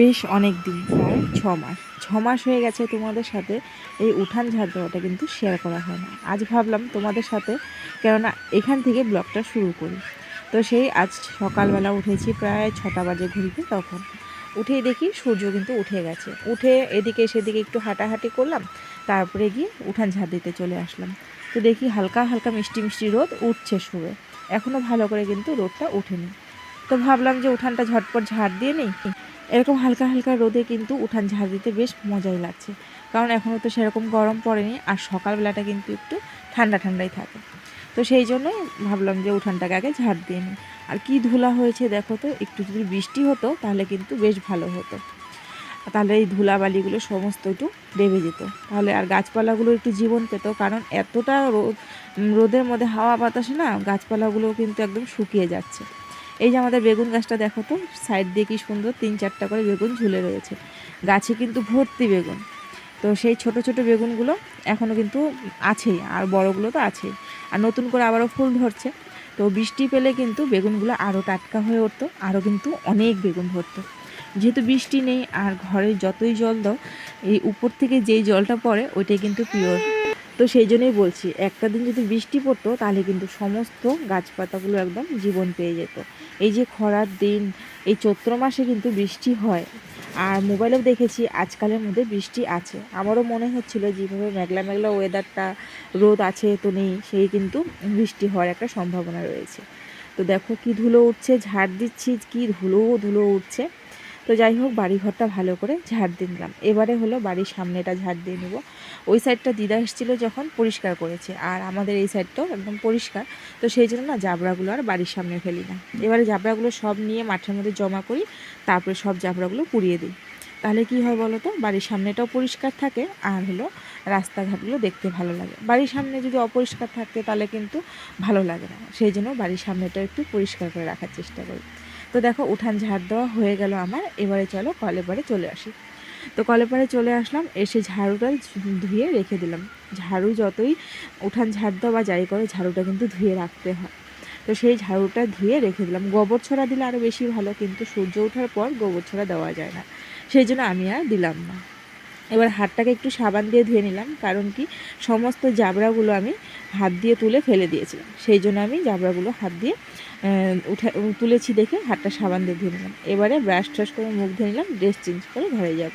বেশ অনেক দিন, প্রায় ছ মাস। ছ মাস হয়ে গেছে তোমাদের সাথে এই উঠান ঝাড় দেওয়াটা কিন্তু শেয়ার করা হয় না। আজ ভাবলাম তোমাদের সাথে, কেননা এখান থেকে ব্লগটা শুরু করি। তো সেই আজ সকালবেলা উঠেছি প্রায় ছটা বাজে ঘুরিতে তখন। উঠেই দেখি সূর্য কিন্তু উঠে গেছে। উঠে এদিকে সেদিকে একটু হাঁটাহাঁটি করলাম, তারপরে গিয়ে উঠান ঝাড় দিতে চলে আসলাম। তো দেখি হালকা হালকা মিষ্টি মিষ্টি রোদ উঠছে শুরু এখনও ভালো করে কিন্তু রোদটা ওঠেনি। তো ভাবলাম যে উঠানটা ঝটপট ঝাড় দিয়ে নিই। এরকম হালকা হালকা রোদে কিন্তু উঠান ঝাড় দিতে বেশ মজাই লাগছে। কারণ এখনও তো সেরকম গরম পড়েনি আর সকালবেলাটা কিন্তু একটু ঠান্ডা ঠান্ডাই থাকে। তো সেই জন্যই ভাবলাম যে উঠানটাকে আগে ঝাড় দিয়ে নিই। আর কি ধুলা হয়েছে দেখো তো, একটু যদি বৃষ্টি হতো তাহলে কিন্তু বেশ ভালো হতো। তাহলে এই ধুলাবালিগুলো সমস্ত একটু দেবে যেত। তাহলে আর গাছপালাগুলো একটু জীবন পেত, কারণ এতটা রোদ, রোদের মধ্যে হাওয়া বাতাসে না গাছপালাগুলো কিন্তু একদম শুকিয়ে যাচ্ছে। এই যে আমাদের বেগুন গাছটা দেখো তো সাইড দিয়ে কি সুন্দর তিন চারটা করে বেগুন ঝুলে রয়েছে। গাছে কিন্তু ভর্তি বেগুন। তো সেই ছোট ছোট বেগুনগুলো এখনও কিন্তু আছেই, আর বড়গুলো তো আছেই। আর নতুন করে আবারও ফুল ধরছে। তো বৃষ্টি পেলে কিন্তু বেগুনগুলো আরও টাটকা হয়ে উঠতো, আরও কিন্তু অনেক বেগুন ভরতো। যেহেতু বৃষ্টি নেই, আর ঘরে যতই জল দাও, এই উপর থেকে যেই জলটা পড়ে, ওইটাই কিন্তু পিওর তো সেই জন্যই বলছি, একটা দিন যদি বৃষ্টি পড়তো, তাহলে কিন্তু সমস্ত গাছপাতাগুলো একদম জীবন পেয়ে যেত। এই যে খরার দিন, এই চৈত্র মাসে কিন্তু বৃষ্টি হয়। আর মোবাইলেও দেখেছি, আজকালের মধ্যে বৃষ্টি আছে। আমারও মনে হচ্ছিল যেভাবে মেঘলা মেঘলা ওয়েদারটা রোদ আছে তো নেই, সেই কিন্তু বৃষ্টি হওয়ার একটা সম্ভাবনা রয়েছে। তো দেখো কি ধুলো উঠছে, ঝাড় দিচ্ছি, কি ধুলো ধুলো উঠছে। তো যাই হোক, বাড়িঘরটা ভালো করে ঝাড় দিয়ে নিলাম। এবারে হলো বাড়ির সামনেটা ঝাড় দিয়ে নেব। ওই সাইডটা দিদা এসেছিল যখন পরিষ্কার করেছে, আর আমাদের এই সাইডটাও একদম পরিষ্কার। তো সেই জন্য না জাবড়াগুলো আর বাড়ির সামনে ফেলি না। এবারে জাবড়াগুলো সব নিয়ে মাঠের মধ্যে জমা করি, তারপরে সব জাবড়াগুলো পুড়িয়ে দিই। তাহলে কি হয় বলো তো বাড়ির সামনেটাও পরিষ্কার থাকে, আর হলো রাস্তাঘাটগুলো দেখতে ভালো লাগে। বাড়ির সামনে যদি অপরিষ্কার থাকে তাহলে কিন্তু ভালো লাগে না। সেই জন্য বাড়ির সামনেটা একটু পরিষ্কার করে রাখার চেষ্টা করি। তো দেখো উঠান ঝাড় দেওয়া হয়ে গেল আমার। এবারে চলো কলে পাড়ে চলে আসি। তো কলে পাড়ে চলে আসলাম, এসে ঝাড়ুটা ধুয়ে রেখে দিলাম। ঝাড়ু যতই উঠান ঝাড় দেওয়া বা যাই করে, ঝাড়ুটা কিন্তু ধুয়ে রাখতে হয়। তো সেই ঝাড়ুটা ধুয়ে রেখে দিলাম। গোবর ছড়া দিলে আরও বেশি ভালো, কিন্তু সূর্য ওঠার পর গোবর ছড়া দেওয়া যায় না। সেই জন্য আমি আর দিলাম না। এবার হাতটাকে একটু সাবান দিয়ে ধুয়ে নিলাম, কারণ কি সমস্ত জাবড়াগুলো আমি হাত দিয়ে তুলে ফেলে দিয়েছিলাম। সেই জন্য আমি জাবড়াগুলো হাত দিয়ে উঠা, তুলেছি দেখে হাতটা সাবান দিয়ে ধুয়ে নিলাম। এবারে ব্রাশ ট্রাশ করে মুখ ধুয়ে নিলাম ড্রেস চেঞ্জ করে ঘরে যাব।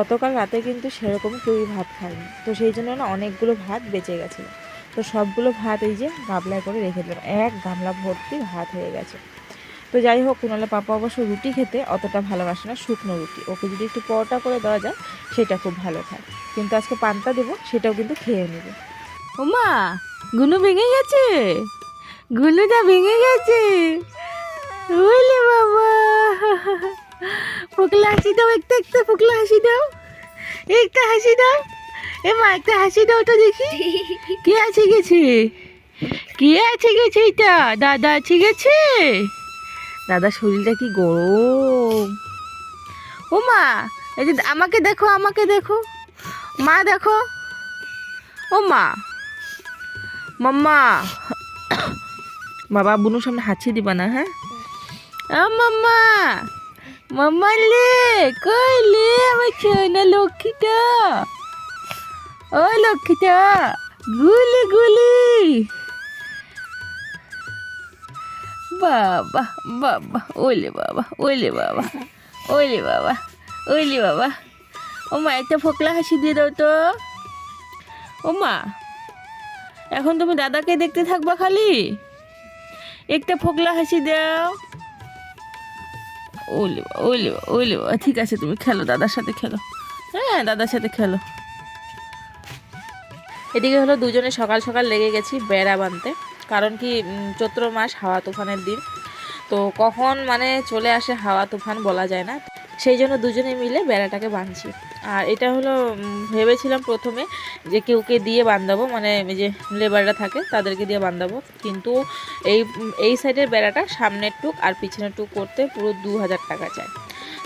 গতকাল রাতে কিন্তু সেরকম কেউই ভাত খায়নি। তো সেই জন্য না অনেকগুলো ভাত বেঁচে গেছিল। তো সবগুলো ভাত এই যে গামলায় করে রেখে দিলাম। এক গামলা ভর্তি ভাত হয়ে গেছে। তো যাই হোক, কুনালে পাপা অবশ্য রুটি খেতে অতটা ভালোবাসে না, শুকনো রুটি। ওকে যদি একটু পরোটা করে দেওয়া যায়, সেটা খুব ভালো খায়। কিন্তু আজকে পান্তা দেবো, সেটাও কিন্তু খেয়ে নেবে। ওমা, গুনু ভেঙে গেছে। গুনুটা ভেঙে গেছে। বাবা। ফুকলা হাসি দাও, একটা একটা ফুকলা হাসি দাও। একটা হাসি দাও। এ মা, একটা হাসি দাও তো দেখি। কে আছে গেছে? কে আছে গেছে এটা? দাদা আছে গেছে? দাদা শরীরটা কি গরম। ও মা, এই যে আমাকে দেখো আমাকে দেখো। মা দেখো। ও মা, মাম্মা। বাবা, বুনুর সামনে হাঁচি দিবা না হ্যাঁ? মাম্মা। মাম্মা লে কই লে আমার সোনা লক্ষ্মীটা ও লক্ষ্মীটা গুলি গুলি বাবা বাবা ওলে বাবা ওলে বাবা ওলে বাবা ওলে বাবা ও মা একটা ফোকলা হাসি দিয়ে দাও তো ও মা এখন তুমি দাদাকে দেখতে থাকবা খালি? একটা ফোকলা হাসি দাও। ওলে ওলে ওলে, ঠিক আছে তুমি খেলো, দাদার সাথে খেলো। হ্যাঁ দাদার সাথে খেলো। এদিকে হলো দুজনে সকাল সকাল লেগে গেছি বেড়া বানতে। কারণ কি চৈত্র মাস হাওয়া তুফানের দিন। তো কখন মানে চলে আসে হাওয়া তুফান বলা যায় না। সেই জন্য দুজনে মিলে বেড়াটাকে বাঁধছি আর এটা হলো ভেবেছিলাম প্রথমে যে কেউকে দিয়ে বান্ধাবো মানে যে লেবাররা থাকে তাদেরকে দিয়ে বান্ধাবো। কিন্তু এই এই সাইডের বেড়াটা সামনের টুক আর পিছনের টুক করতে পুরো দু হাজার টাকা চায়।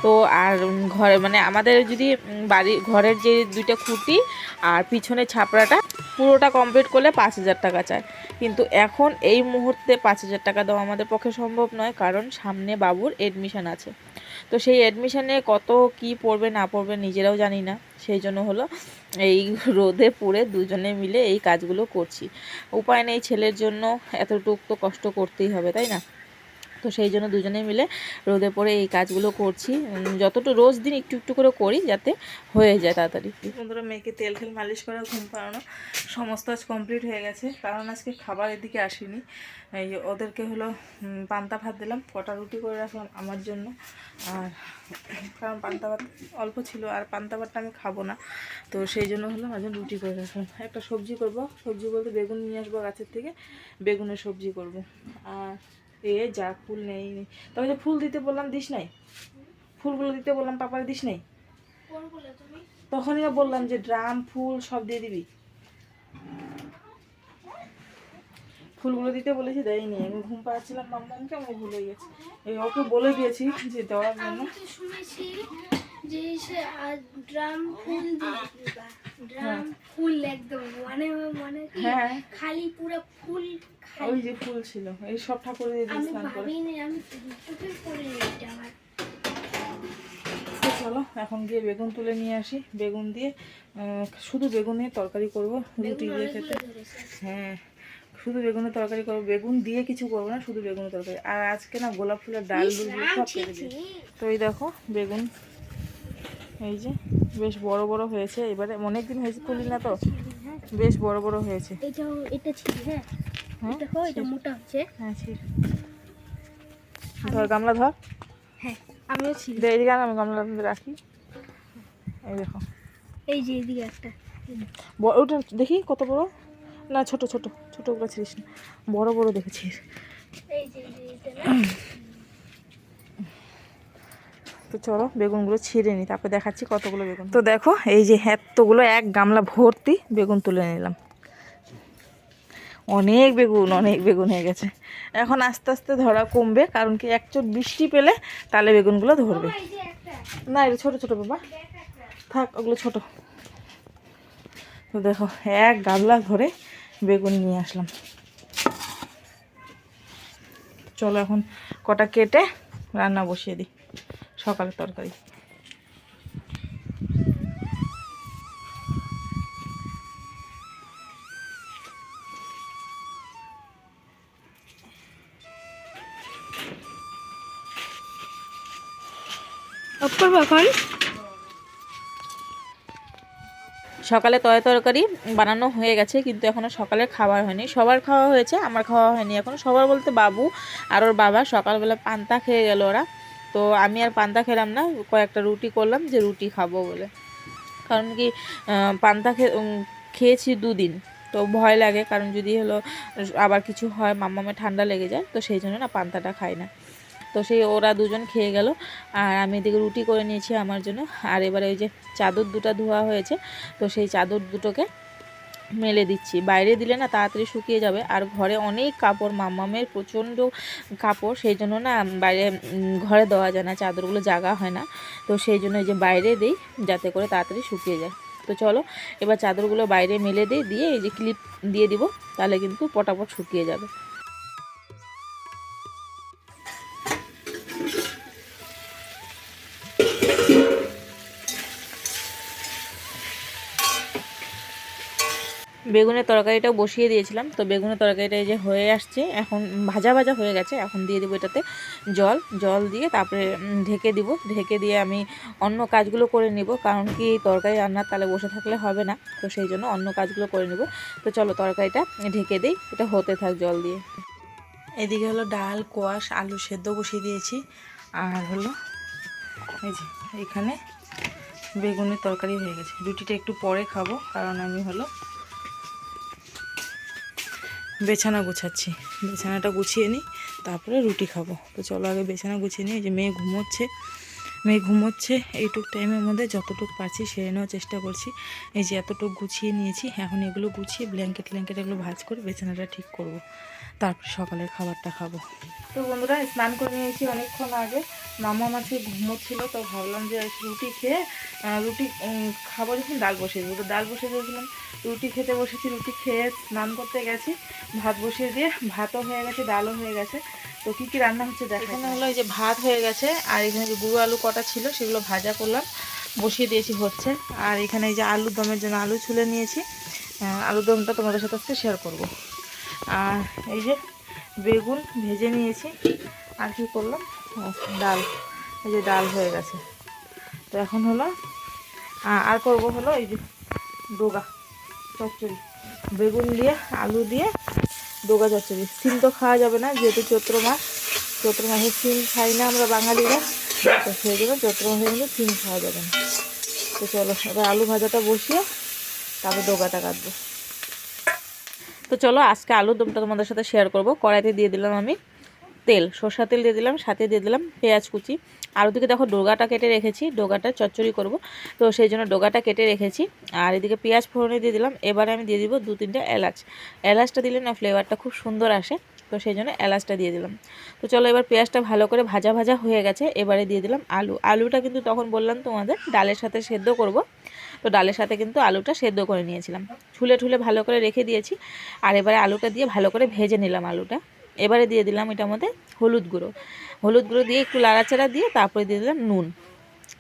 তো আর ঘরে মানে আমাদের যদি বাড়ি, ঘরের যে দুইটা খুঁটি আর পিছনে ছাপড়াটা পুরোটা কমপ্লিট করলে পাঁচ হাজার টাকা চায়। কিন্তু এখন এই মুহূর্তে পাঁচ হাজার টাকা দেওয়া আমাদের পক্ষে সম্ভব নয়, কারণ সামনে বাবুর এডমিশন আছে। তো সেই অ্যাডমিশানে কত কি পড়বে, না পড়বে নিজেরাও জানি না। সেই জন্য হলো এই রোদে পড়ে দুজনে মিলে এই কাজগুলো করছি। উপায় নেই ছেলের জন্য, এতটুক তো কষ্ট করতেই হবে, তাই না? তো সেই জন্য দুজনে মিলে রোদে পড়ে এই কাজগুলো করছি। উম, যতটুকু রোজ দিন একটু একটু করে করি যাতে হয়ে যায় তাড়াতাড়ি। বন্ধুরা মেয়েকে তেল ঠেল মালিশ করা ঘুম পাড়ানো সমস্ত আজ কমপ্লিট হয়ে গেছে। কারণ আজকে খাবার এদিকে আসেনি। এই ওদেরকে হলো পান্তা ভাত দিলাম কটা রুটি করে রাখলাম আমার জন্য। আর কারণ পান্তা ভাত অল্প ছিল আর পান্তা ভাতটা আমি খাব না। তো সেই জন্য হলো মাঝে রুটি করে রাখলাম। একটা সবজি করব। সবজি বলতে বেগুন নিয়ে আসব গাছের থেকে বেগুনের সবজি করব। আর এ যা ফুল নেই। তবে যে ফুল দিতে বললাম দিস নাই? ফুলগুলো দিতে বললাম পাপার দিস নাই? তখনই বললাম যে ড্রাম ফুল সব দিয়ে দিবি। ফুলগুলো দিতে বলেছি দেয়নি। আমি ঘুম পাচ্ছিলাম মাম্মামকে আমি ভুলে গেছি? এই ওকে বলে দিয়েছি যে দেওয়ার জন্য। যে ড্রাম ফুল ড্রাম ফুল একদম মানে মানে হ্যাঁ। খালি পুরো ফুল ওই যে ফুল ছিল এই সব ঠাকুর দিয়ে দিয়ে আমি ভাবিনি আমি চোখে পড়ে এটা আমার চলো এখন গিয়ে বেগুন তুলে নিয়ে আসি। বেগুন দিয়ে শুধু বেগুনের তরকারি করব রুটি দিয়ে খেতে। হ্যাঁ শুধু বেগুনের তরকারি করব বেগুন দিয়ে কিছু করব না শুধু বেগুনের তরকারি। আর আজকে না গোলাপ ফুলের ডাল ডুল সব কেটে দিই তো এই দেখো বেগুন এই যে বেশ বড় বড় হয়েছে। এবারে অনেক দিন হয়েছে তুলি না তো। বেশ বড় বড় হয়েছে। এটাও এটা ছিল হ্যাঁ। হ্যাঁ দেখো এটা মোটা হচ্ছে। হ্যাঁ ছিল ধর গামলা ধর। হ্যাঁ আমিও ছিল দে এদিকে আমি গামলা রাখি। এই দেখো। এই যে এদিকে একটা। ওটা দেখি কত বড়? না ছোট ছোট। ছোট ওগুলো ছিলিস না। বড় বড় দেখেছিস। এই যে এই যে এটা না? তো চলো বেগুনগুলো ছিঁড়ে নিই, তারপরে দেখাচ্ছি কতগুলো বেগুন। তো দেখো, এই যে এতগুলো, এক গামলা ভর্তি বেগুন তুলে নিলাম। অনেক বেগুন অনেক বেগুন হয়ে গেছে। এখন আস্তে আস্তে ধরা কমবে, কারণ কি এক চোট বৃষ্টি পেলে তাহলে বেগুনগুলো ধরবে। না এটা ছোটো ছোটো বাবা। থাক, ওগুলো ছোট। তো দেখো, এক গামলা ধরে বেগুন নিয়ে আসলাম। চলো এখন কটা কেটে রান্না বসিয়ে দিই। সকালের তরকারি। এখন সকালে তয় তরকারি বানানো হয়ে গেছে কিন্তু এখনও সকালের খাবার হয়নি। সবার খাওয়া হয়েছে আমার খাওয়া হয়নি এখন। সবার বলতে বাবু আর ওর বাবা সকালবেলা পান্তা খেয়ে গেল ওরা। তো আমি আর পান্তা খেলাম না, কয়েকটা রুটি করলাম যে রুটি খাব বলে। কারণ কি পান্তা খেয়েছি দুদিন, তো ভয় লাগে। কারণ যদি হলো, আবার কিছু হয়, মাম্মামে ঠান্ডা লেগে যায়, তো সেই জন্য না পান্তাটা খাই না। তো সেই ওরা দুজন খেয়ে গেল, আর আমি এদিকে রুটি করে নিয়েছি আমার জন্য। আর এবারে ওই যে চাদর দুটো ধোয়া হয়েছে, তো সেই চাদর দুটোকে মেলে দিচ্ছি। বাইরে দিলে না তাড়াতাড়ি শুকিয়ে যাবে। আর ঘরে অনেক কাপড়, মামামের প্রচণ্ড কাপড়, সেই জন্য না বাইরে ঘরে দেওয়া যায় না, চাদরগুলো জাগা হয় না। তো সেই জন্য এই যে বাইরে দিই, যাতে করে তাড়াতাড়ি শুকিয়ে যায়। তো চলো, এবার চাদরগুলো বাইরে মেলে দিই, দিয়ে এই যে ক্লিপ দিয়ে দিব, তাহলে কিন্তু পটাপট শুকিয়ে যাবে। বেগুনের তরকারিটাও বসিয়ে দিয়েছিলাম। তো বেগুনের তরকারিটা এই যে হয়ে আসছে, এখন ভাজা ভাজা হয়ে গেছে। এখন দিয়ে দেবো এটাতে জল জল দিয়ে তারপরে ঢেকে দিব। ঢেকে দিয়ে আমি অন্য কাজগুলো করে নিব, কারণ কি তরকারি রান্নার তালে বসে থাকলে হবে না। তো সেই জন্য অন্য কাজগুলো করে নিব। তো চলো তরকারিটা ঢেকে দিই, এটা হতে থাক জল দিয়ে। এদিকে হলো ডাল, কোয়াশ, আলু সেদ্ধ বসিয়ে দিয়েছি। আর হলো এই যে এখানে বেগুনের তরকারি হয়ে গেছে। রুটিটা একটু পরে খাব, কারণ আমি হলো বেছানা গুছাচ্ছি। বেছানাটা গুছিয়ে নিই, তারপরে রুটি খাব। তো চলো আগে বেছানা গুছিয়ে নিই যে মেয়ে ঘুমোচ্ছে। মেয়ে ঘুমোচ্ছে, এইটুক টাইমের মধ্যে যতটুকু পারছি সেরে নেওয়ার চেষ্টা করছি। এই যে এতটুকু গুছিয়ে নিয়েছি, এখন এগুলো গুছিয়ে ব্ল্যাঙ্কেট ব্ল্যাঙ্কেট এগুলো ভাজ করে বেছানাটা ঠিক করব। তারপর সকালের খাবারটা খাব। তো বন্ধুরা স্নান করে নিয়েছি অনেকক্ষণ আগে। মামা মাছে ঘুমোচ্ছিল তো ভাবলাম যে রুটি খেয়ে রুটি খাব যখন ডাল বসিয়ে দেবো। তো ডাল বসিয়ে দিয়েছিলাম রুটি খেতে বসেছি রুটি খেয়ে স্নান করতে গেছি। ভাত বসিয়ে দিয়ে ভাতও হয়ে গেছে ডালও হয়ে গেছে। তো কী কী রান্না হচ্ছে দেখো এখানে হলো এই যে ভাত হয়ে গেছে আর এখানে যে গুঁড়ো আলু কটা ছিল সেগুলো ভাজা করলাম বসিয়ে দিয়েছি হচ্ছে। আর এখানে এই যে আলুর দমের জন্য আলু ছুলে নিয়েছি। আলুর দমটা তোমাদের সাথে আজকে শেয়ার করব। আর এই যে বেগুন ভেজে নিয়েছি। আর কি করলাম? ডাল। এই যে ডাল হয়ে গেছে। তো এখন হলো আর করব হলো এই যে ডোগা চচ্চড়ি। বেগুন দিয়ে, আলু দিয়ে ডোগা চচ্চড়ি। সিম তো খাওয়া যাবে না, যেহেতু চৈত্র মাস। চৈত্র মাসে সিম খাই না আমরা বাঙালিরা। তো সেই জন্য চৈত্র মাসে কিন্তু সিম খাওয়া যাবে না। তো চলো, এবার আলু ভাজাটা বসিয়ে তারপর ডোগাটা কাটবো। তো চলো, আজকে আলুর দমটা তোমাদের সাথে শেয়ার করব। কড়াইতে দিয়ে দিলাম আমি তেল সর্ষা তেল দিয়ে দিলাম, সাথে দিয়ে দিলাম পেঁয়াজ কুচি। আর ওদিকে দেখো, ডোগাটা কেটে রেখেছি, ডোগাটা চচ্চড়ি করব। তো সেই জন্য ডোগাটা কেটে রেখেছি। আর এদিকে পেঁয়াজ ফোড়নে দিয়ে দিলাম, এবারে আমি দিয়ে দিব দু তিনটে এলাচ। এলাচটা দিলে না ফ্লেভারটা খুব সুন্দর আসে, তো সেই জন্য এলাচটা দিয়ে দিলাম। তো চলো, এবার পেঁয়াজটা ভালো করে ভাজা ভাজা হয়ে গেছে, এবারে দিয়ে দিলাম আলু। আলুটা কিন্তু তখন বললাম তোমাদের, ডালের সাথে সেদ্ধ করব। তো ডালের সাথে কিন্তু আলুটা সেদ্ধ করে নিয়েছিলাম। ছুলে ঠুলে ভালো করে রেখে দিয়েছি। আর এবারে আলুটা দিয়ে ভালো করে ভেজে নিলাম আলুটা। এবারে দিয়ে দিলাম এটার মধ্যে হলুদ গুঁড়ো। হলুদ গুঁড়ো দিয়ে একটু লাড়াচাড়া দিয়ে তারপরে দিয়ে দিলাম নুন।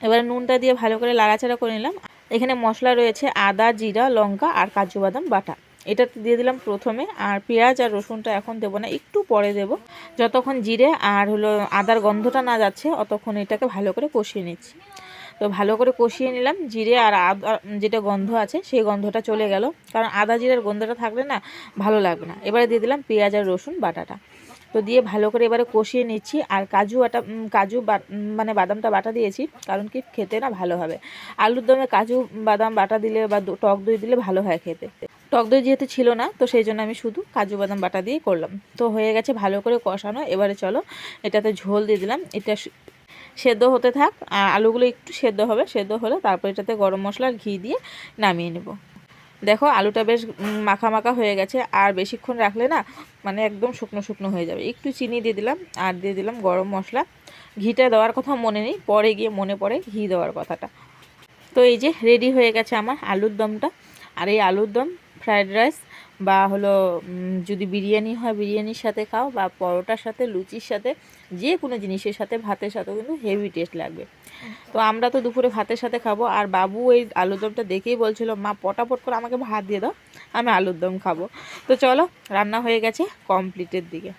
এবারে নুনটা দিয়ে ভালো করে লাড়াচাড়া করে নিলাম। এখানে মশলা রয়েছে আদা, জিরা, লঙ্কা আর কাজু বাদাম বাটা। এটা দিয়ে দিলাম প্রথমে। আর পেঁয়াজ আর রসুনটা এখন দেবো না, একটু পরে দেব। যতক্ষণ জিরে আর হলো আদার গন্ধটা না যাচ্ছে, অতক্ষণ এটাকে ভালো করে কষিয়ে নিচ্ছি। তো ভালো করে কষিয়ে নিলাম জিরে আর আদা যেটা গন্ধ আছে সেই গন্ধটা চলে গেল। কারণ আদা জিরের গন্ধটা থাকলে না ভালো লাগবে না। এবারে দিয়ে দিলাম পেঁয়াজ আর রসুন বাটাটা। তো দিয়ে ভালো করে এবারে কষিয়ে নিচ্ছি আর কাজু আটা কাজু মানে বাদামটা বাটা দিয়েছি কারণ কি খেতে না ভালো হবে। আলুর দমে কাজু, বাদাম বাটা দিলে বা টক দই দিলে ভালো হয় খেতে। টক দই যেহেতু ছিল না, তো সেই জন্য আমি শুধু কাজু বাদাম বাটা দিয়ে করলাম। তো হয়ে গেছে ভালো করে কষানো। এবারে চলো এটাতে ঝোল দিয়ে দিলাম। এটা সেদ্ধ হতে থাক আলুগুলো একটু সেদ্ধ হবে, সেদ্ধ হলে তারপর এটাতে গরম মশলা ঘি দিয়ে নামিয়ে নেব। দেখো, আলুটা বেশ মাখা মাখা হয়ে গেছে, আর বেশিক্ষণ রাখলে না মানে একদম শুকনো শুকনো হয়ে যাবে। একটু চিনি দিয়ে দিলাম, আর দিয়ে দিলাম গরম মশলা। ঘিটা দেওয়ার কথা মনে নেই, পরে গিয়ে মনে পড়ে ঘি দেওয়ার কথাটা। তো এই যে রেডি হয়ে গেছে আমার আলুর দমটা। আর এই আলুর দম ফ্রায়েড রাইস বা হলো যদি বিরিয়ানি হয় বিরিয়ানির সাথে খাও বা পরোটার সাথে, লুচির সাথে, যে কোনো জিনিসের সাথে, ভাতের সাথেও কিন্তু হেভি টেস্ট লাগবে। তো আমরা তো দুপুরে ভাতের সাথে খাব, আর বাবু এই আলুর দমটা দেখেই বলছিল, মা, পটাপট করে আমাকে ভাত দিয়ে দাও, আমি আলুর দম খাব। তো চলো, রান্না হয়ে গেছে কমপ্লিটের দিকে।